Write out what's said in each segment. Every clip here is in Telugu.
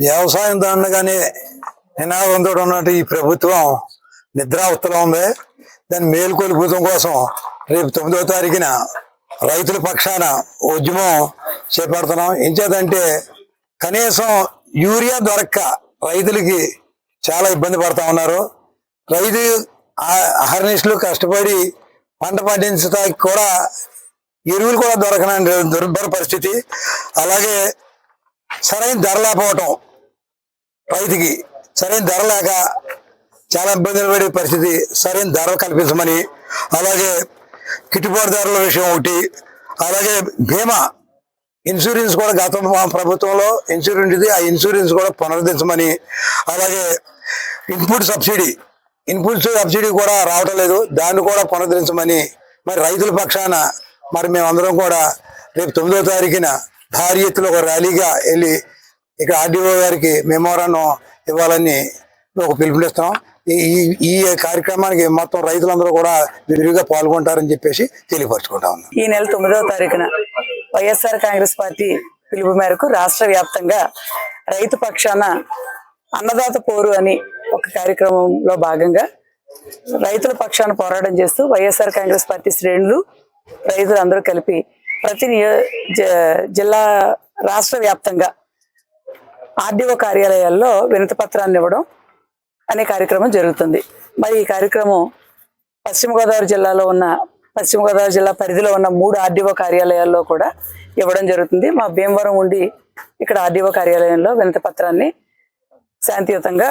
వ్యవసాయం దండగానే నినాదంతో ఉన్నట్టు ఈ ప్రభుత్వం నిద్రావస్థలో ఉంది. దాన్ని మేలుకొల్పుతం కోసం రేపు తొమ్మిదో తారీఖున రైతుల పక్షాన ఉద్యమం చేపడుతున్నాం. ఎంచేదంటే కనీసం యూరియా దొరక్క రైతులకి చాలా ఇబ్బంది పడతా ఉన్నారు. రైతు ఆ- అహర్నిశలు కష్టపడి పంట పండించడానికి కూడా ఎరువులు కూడా దొరకనండి దుర్భర పరిస్థితి. అలాగే సరైన ధర లేకపోవటం రైతుకి సరైన ధర లేక చాలా ఇబ్బందులు పడే పరిస్థితి సరైన ధర కల్పించమని అలాగే గిట్టుబాటు ధరల విషయం ఒకటి అలాగే బీమా ఇన్సూరెన్స్ కూడా గత మా ప్రభుత్వంలో ఇన్సూరెన్స్ ఇది ఆ ఇన్సూరెన్స్ కూడా పునరుద్ధరించమని అలాగే ఇన్పుట్ సబ్సిడీ ఇన్పుట్ సబ్సిడీ కూడా రావటం లేదు దాన్ని కూడా పునరుద్ధరించమని మరి రైతుల పక్షాన మరి మేమందరం కూడా రేపు తొమ్మిదో తారీఖున భారీ ఎత్తులో ఒక ర్యాలీగా వెళ్ళి ఇక్కడ ఆర్డీఓ గారికి మెమోరాను ఇవ్వాలని ఒక పిలుపునిస్తాం. ఈ ఈ- ఈ కార్యక్రమానికి మొత్తం రైతులందరూ కూడా విరివిగా పాల్గొంటారని చెప్పేసి తెలియపరచుకుంటా ఉన్నాం. ఈ నెల తొమ్మిదవ తారీఖున వైఎస్ఆర్ కాంగ్రెస్ పార్టీ పిలుపు మేరకు రాష్ట్ర వ్యాప్తంగా రైతు పక్షాన అన్నదాత పోరు అని ఒక కార్యక్రమంలో భాగంగా రైతుల పక్షాన పోరాటం చేస్తూ వైఎస్ఆర్ కాంగ్రెస్ పార్టీ శ్రేణులు రైతులు అందరూ కలిపి ప్రతి జిల్లా రాష్ట్ర వ్యాప్తంగా ఆర్డీఓ కార్యాలయాల్లో వినతి పత్రాన్ని ఇవ్వడం అనే కార్యక్రమం జరుగుతుంది. మరి ఈ కార్యక్రమం పశ్చిమ గోదావరి జిల్లాలో ఉన్న పశ్చిమ గోదావరి జిల్లా పరిధిలో ఉన్న మూడు ఆర్డీఓ కార్యాలయాల్లో కూడా ఇవ్వడం జరుగుతుంది. మా భీమవరం ఉండి ఇక్కడ ఆర్డీఓ కార్యాలయంలో వినతి పత్రాన్ని శాంతియుతంగా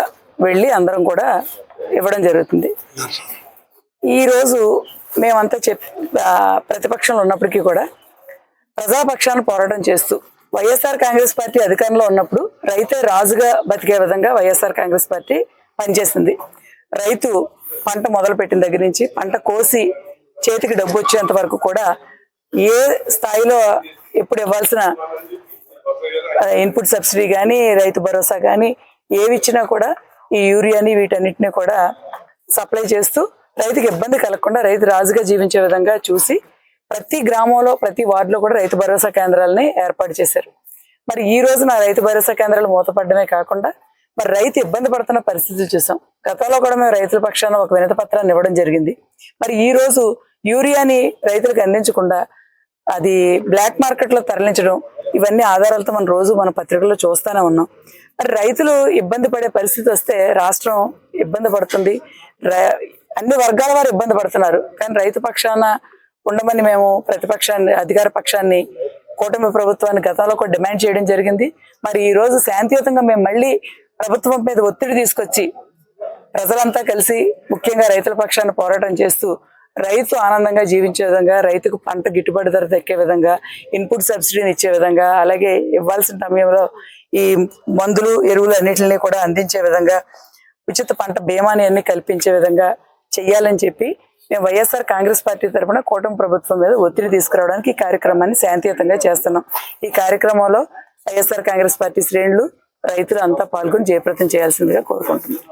వెళ్ళి అందరం కూడా ఇవ్వడం జరుగుతుంది. ఈరోజు మేమంతా చెప్ ప్రతిపక్షంలో ఉన్నప్పటికీ కూడా ప్రజాపక్షాన పోరాటం చేస్తూ వైఎస్ఆర్ కాంగ్రెస్ పార్టీ అధికారంలో ఉన్నప్పుడు రైతే రాజుగా బతికే విధంగా వైఎస్ఆర్ కాంగ్రెస్ పార్టీ పనిచేస్తుంది రైతు పంట మొదలు పెట్టిన దగ్గర నుంచి పంట కోసి చేతికి డబ్బు వచ్చేంత వరకు కూడా ఏ స్థాయిలో ఎప్పుడు ఇవ్వాల్సిన ఇన్పుట్ సబ్సిడీ కానీ రైతు భరోసా కానీ ఏవి ఇచ్చినా కూడా ఈ యూరియాని వీటన్నిటిని కూడా సప్లై చేస్తూ రైతుకి ఇబ్బంది కలగకుండా రైతు రాజుగా జీవించే విధంగా చూసి ప్రతి గ్రామంలో ప్రతి వార్డులో కూడా రైతు భరోసా కేంద్రాలని ఏర్పాటు చేశారు. మరి ఈ రోజు నా రైతు భరోసా కేంద్రాలు మూతపడమే కాకుండా మరి రైతు ఇబ్బంది పడుతున్న పరిస్థితులు చూసాం. గతంలో కూడా మేము రైతుల పక్షాన ఒక వినతి పత్రాన్ని ఇవ్వడం జరిగింది. మరి ఈ రోజు యూరియాని రైతులకు అందించకుండా అది బ్లాక్ మార్కెట్లో తరలించడం ఇవన్నీ ఆధారాలతో మనం రోజు మన పత్రికల్లో చూస్తూనే ఉన్నాం. మరి రైతులు ఇబ్బంది పడే పరిస్థితి వస్తే రాష్ట్రం ఇబ్బంది పడుతుంది. అన్ని వర్గాల వారు ఇబ్బంది పడుతున్నారు. కానీ రైతు పక్షాన ఉండమని మేము ప్రతిపక్షాన్ని అధికార పక్షాన్ని కూటమి ప్రభుత్వాన్ని గతంలో కూడా డిమాండ్ చేయడం జరిగింది. మరి ఈ రోజు శాంతియుతంగా మేము మళ్ళీ ప్రభుత్వం మీద ఒత్తిడి తీసుకొచ్చి ప్రజలంతా కలిసి ముఖ్యంగా రైతుల పక్షాన్ని పోరాటం చేస్తూ రైతు ఆనందంగా జీవించే విధంగా రైతుకు పంట గిట్టుబాటు ధర దక్కే విధంగా ఇన్పుట్ సబ్సిడీని ఇచ్చే విధంగా అలాగే ఇవ్వాల్సిన సమయంలో ఈ మందులు ఎరువులు అన్నిటిని కూడా అందించే విధంగా ఉచిత పంట బీమాని అన్ని కల్పించే విధంగా చెయ్యాలని చెప్పి మేము వైఎస్ఆర్ కాంగ్రెస్ పార్టీ తరఫున కూటమి ప్రభుత్వం మీద ఒత్తిడి తీసుకురావడానికి ఈ కార్యక్రమాన్ని శాంతియుతంగా చేస్తున్నాం. ఈ కార్యక్రమంలో వైఎస్ఆర్ కాంగ్రెస్ పార్టీ శ్రేణులు రైతులు అంతా పాల్గొని జయప్రదం చేయాల్సిందిగా కోరుకుంటున్నాం.